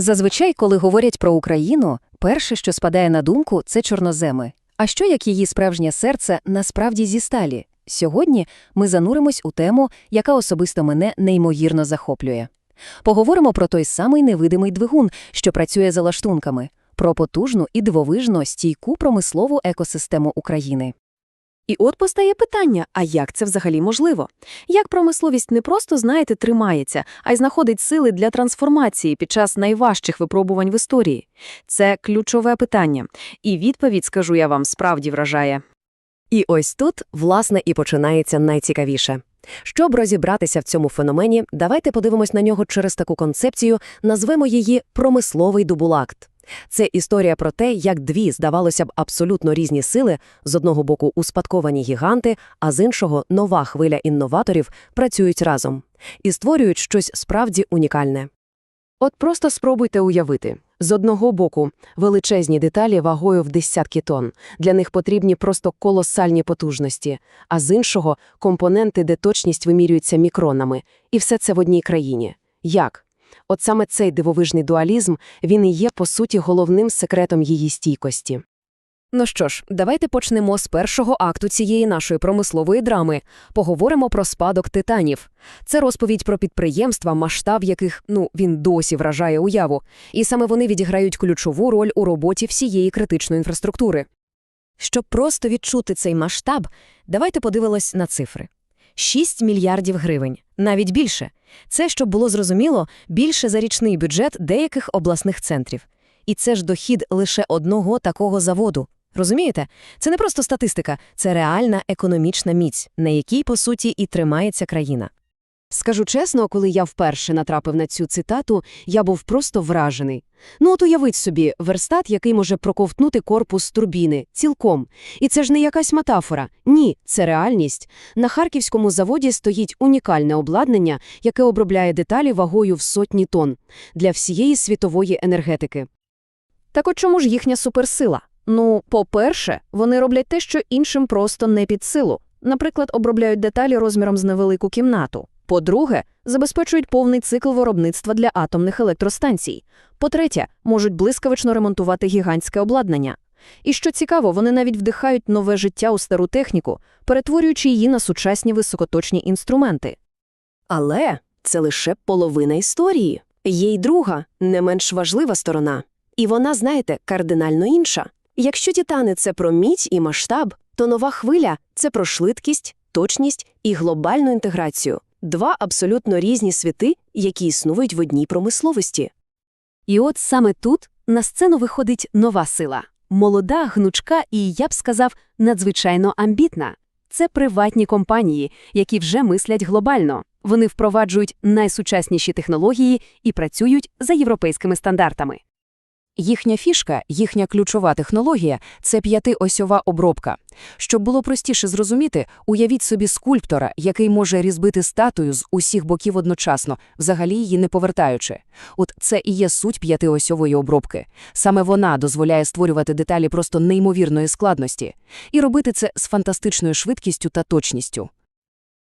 Зазвичай, коли говорять про Україну, перше, що спадає на думку, це чорноземи. А що як її справжнє серце насправді зі сталі? Сьогодні ми зануримось у тему, яка особисто мене неймовірно захоплює. Поговоримо про той самий невидимий двигун, що працює за лаштунками, про потужну і дивовижно стійку промислову екосистему України. І от постає питання, а як це взагалі можливо? Як промисловість не просто, знаєте, тримається, а й знаходить сили для трансформації під час найважчих випробувань в історії? Це ключове питання. І відповідь, скажу я вам, справді вражає. І ось тут, власне, і починається найцікавіше. Щоб розібратися в цьому феномені, давайте подивимось на нього через таку концепцію, назвемо її промисловий дубулакт. Це історія про те, як дві, здавалося б, абсолютно різні сили, з одного боку успадковані гіганти, а з іншого нова хвиля інноваторів працюють разом і створюють щось справді унікальне. От просто спробуйте уявити. З одного боку, величезні деталі вагою в десятки тонн. Для них потрібні просто колосальні потужності, а з іншого – компоненти, де точність вимірюється мікронами. І все це в одній країні. Як? От саме цей дивовижний дуалізм, він і є, по суті, головним секретом її стійкості. Ну що ж, давайте почнемо з першого акту цієї нашої промислової драми. Поговоримо про спадок титанів. Це розповідь про підприємства, масштаб яких, ну, він досі вражає уяву. І саме вони відіграють ключову роль у роботі всієї критичної інфраструктури. Щоб просто відчути цей масштаб, давайте подивимось на цифри. 6 мільярдів гривень, навіть більше. Це, щоб було зрозуміло, більше за річний бюджет деяких обласних центрів. І це ж дохід лише одного такого заводу. Розумієте? Це не просто статистика, це реальна економічна міць, на якій, по суті, і тримається країна. Скажу чесно, коли я вперше натрапив на цю цитату, я був просто вражений. Ну от уявіть собі, верстат, який може проковтнути корпус турбіни, цілком. І це ж не якась метафора. Ні, це реальність. На харківському заводі стоїть унікальне обладнання, яке обробляє деталі вагою в сотні тонн для всієї світової енергетики. Так от чому ж їхня суперсила? Ну, по-перше, вони роблять те, що іншим просто не під силу. Наприклад, обробляють деталі розміром з невелику кімнату. По-друге, забезпечують повний цикл виробництва для атомних електростанцій. По-третє, можуть блискавично ремонтувати гігантське обладнання. І що цікаво, вони навіть вдихають нове життя у стару техніку, перетворюючи її на сучасні високоточні інструменти. Але це лише половина історії. Є й друга, не менш важлива сторона. І вона, знаєте, кардинально інша. Якщо титани – це про міць і масштаб, то нова хвиля – це про швидкість, точність і глобальну інтеграцію. Два абсолютно різні світи, які існують в одній промисловості. І от саме тут на сцену виходить нова сила. Молода, гнучка і, я б сказав, надзвичайно амбітна. Це приватні компанії, які вже мислять глобально. Вони впроваджують найсучасніші технології і працюють за європейськими стандартами. Їхня фішка, їхня ключова технологія це п'ятиосьова обробка. Щоб було простіше зрозуміти, уявіть собі скульптора, який може різбити статую з усіх боків одночасно, взагалі її не повертаючи. От це і є суть п'ятиосьової обробки. Саме вона дозволяє створювати деталі просто неймовірної складності і робити це з фантастичною швидкістю та точністю.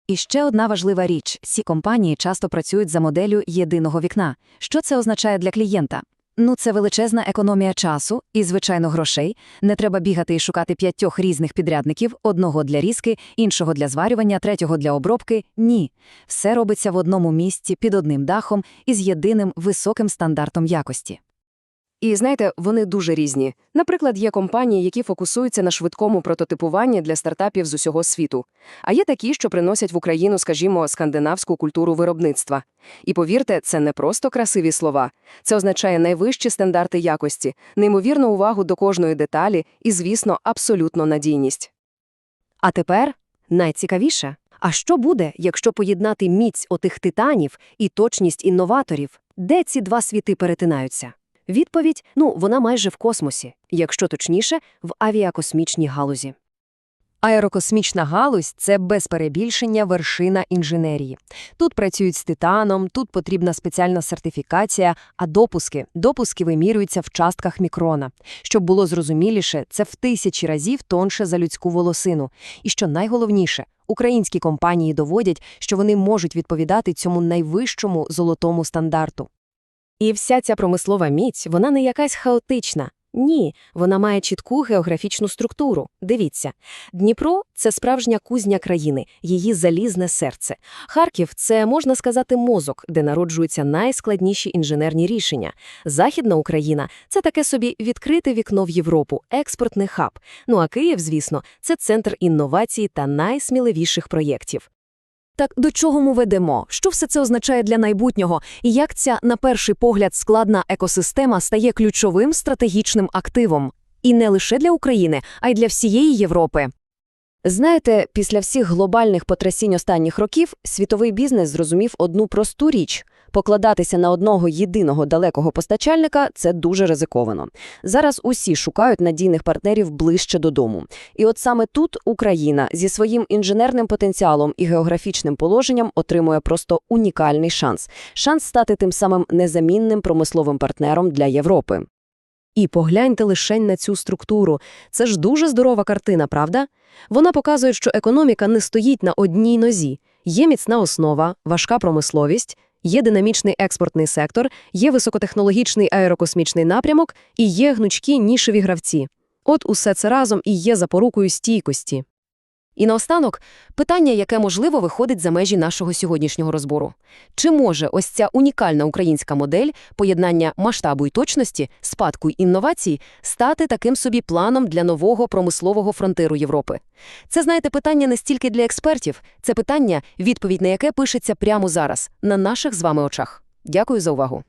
І ще одна важлива річ: ці компанії часто працюють за моделлю єдиного вікна. Що це означає для клієнта? Ну, це величезна економія часу і, звичайно, грошей. Не треба бігати і шукати п'ятьох різних підрядників: одного для різки, іншого для зварювання, третього для обробки. Ні. Все робиться в одному місці під одним дахом і з єдиним високим стандартом якості. І знаєте, вони дуже різні. Наприклад, є компанії, які фокусуються на швидкому прототипуванні для стартапів з усього світу. А є такі, що приносять в Україну, скажімо, скандинавську культуру виробництва. І повірте, це не просто красиві слова. Це означає найвищі стандарти якості, неймовірну увагу до кожної деталі і, звісно, абсолютно надійність. А тепер найцікавіше. А що буде, якщо поєднати міць отих титанів і точність інноваторів? Де ці два світи перетинаються? Відповідь ну, вона майже в космосі, якщо точніше, в авіакосмічній галузі. Аерокосмічна галузь це без перебільшення вершина інженерії. Тут працюють з титаном, тут потрібна спеціальна сертифікація, а допуски допуски вимірюються в частках мікрона. Щоб було зрозуміліше, це в тисячі разів тонше за людську волосину. І що найголовніше, українські компанії доводять, що вони можуть відповідати цьому найвищому золотому стандарту. І вся ця промислова міць, вона не якась хаотична. Ні, вона має чітку географічну структуру. Дивіться, Дніпро – це справжня кузня країни, її залізне серце. Харків – це, можна сказати, мозок, де народжуються найскладніші інженерні рішення. Західна Україна – це таке собі відкрите вікно в Європу, експортний хаб. Ну а Київ, звісно, це центр інновацій та найсміливіших проєктів. Так до чого ми ведемо? Що все це означає для майбутнього? І як ця, на перший погляд, складна екосистема стає ключовим стратегічним активом? І не лише для України, а й для всієї Європи. Знаєте, після всіх глобальних потрясінь останніх років світовий бізнес зрозумів одну просту річ – покладатися на одного єдиного далекого постачальника – це дуже ризиковано. Зараз усі шукають надійних партнерів ближче додому. І от саме тут Україна зі своїм інженерним потенціалом і географічним положенням отримує просто унікальний шанс. Шанс стати тим самим незамінним промисловим партнером для Європи. І погляньте лишень на цю структуру. Це ж дуже здорова картина, правда? Вона показує, що економіка не стоїть на одній нозі. Є міцна основа, важка промисловість, є динамічний експортний сектор, є високотехнологічний аерокосмічний напрямок і є гнучкі нішеві гравці. От усе це разом і є запорукою стійкості. І наостанок, питання, яке, можливо, виходить за межі нашого сьогоднішнього розбору. Чи може ось ця унікальна українська модель поєднання масштабу і точності, спадку й інновацій стати таким собі планом для нового промислового фронтиру Європи? Це, знаєте, питання не стільки для експертів, це питання, відповідь на яке пишеться прямо зараз, на наших з вами очах. Дякую за увагу.